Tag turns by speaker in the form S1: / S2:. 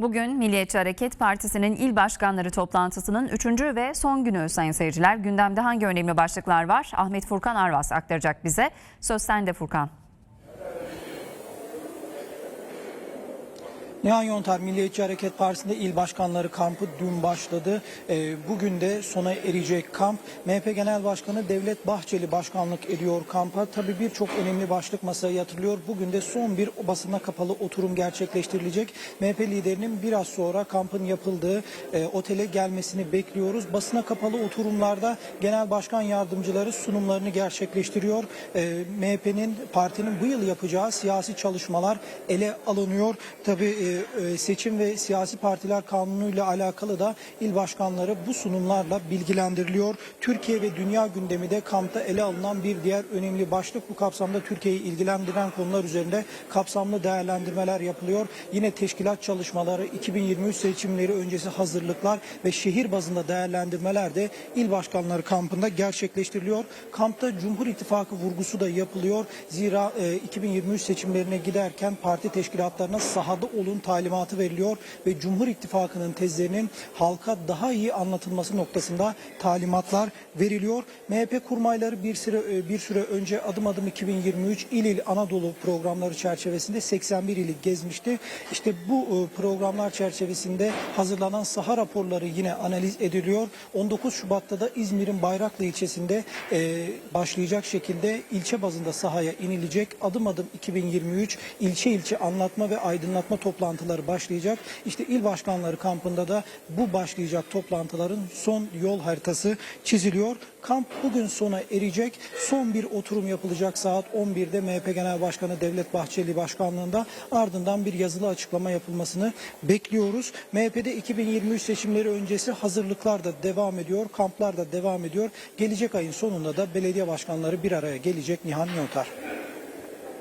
S1: Bugün Milliyetçi Hareket Partisi'nin il başkanları toplantısının 3. ve son günü sayın seyirciler. Gündemde hangi önemli başlıklar var? Ahmet Furkan Arvas aktaracak bize. Söz sende Furkan.
S2: Nihan Yontar Milliyetçi Hareket Partisi'nde il başkanları kampı dün başladı. Ee, bugün de sona erecek kamp. MHP Genel Başkanı Devlet Bahçeli başkanlık ediyor kampa. Tabii birçok önemli başlık masaya yatırılıyor. Bugün de son bir basına kapalı oturum gerçekleştirilecek. MHP liderinin biraz sonra kampın yapıldığı e, otele gelmesini bekliyoruz. Basına kapalı oturumlarda genel başkan yardımcıları sunumlarını gerçekleştiriyor. E, MHP'nin partinin bu yıl yapacağı siyasi çalışmalar ele alınıyor. Tabii e, e, seçim ve siyasi partiler kanunuyla alakalı da il başkanları bu sunumlarla bilgilendiriliyor. Türkiye ve dünya gündemi de kampta ele alınan bir diğer önemli başlık. Bu kapsamda Türkiye'yi ilgilendiren konular üzerinde kapsamlı değerlendirmeler yapılıyor. Yine teşkilat çalışmaları, 2023 seçimleri öncesi hazırlıklar ve şehir bazında değerlendirmeler de il başkanları kampında gerçekleştiriliyor. Kampta Cumhur İttifakı vurgusu da yapılıyor. Zira e, 2023 seçimlerine giderken parti teşkilatlarına sahada olun talimatı veriliyor ve Cumhur İttifakı'nın tezlerinin halka daha iyi anlatılması noktasında talimatlar veriliyor. MHP kurmayları bir süre e, bir süre önce adım adım 2023 il il Anadolu programları çerçevesinde 81 ili gezmişti. İşte bu e, programlar çerçevesinde hazırlanan saha raporları yine analiz ediliyor. 19 Şubat'ta da İzmir'in Bayraklı ilçesinde e, başlayacak şekilde ilçe bazında sahaya inilecek. Adım adım 2023 ilçe ilçe anlatma ve aydınlatma toplantıları başlayacak. İşte il başkanları kampında da bu başlayacak toplantıların son yol haritası çiziliyor. Kamp bugün sona erecek. Son bir oturum yapılacak saat 11'de MHP Genel Başkanı Devlet Bahçeli başkanlığında ardından bir yazılı açıklama yapılmasını bekliyoruz. MHP'de 2023 seçimleri öncesi hazırlıklar da devam ediyor, kamplar da devam ediyor. Gelecek ayın sonunda da belediye başkanları bir araya gelecek Nihan Yontar.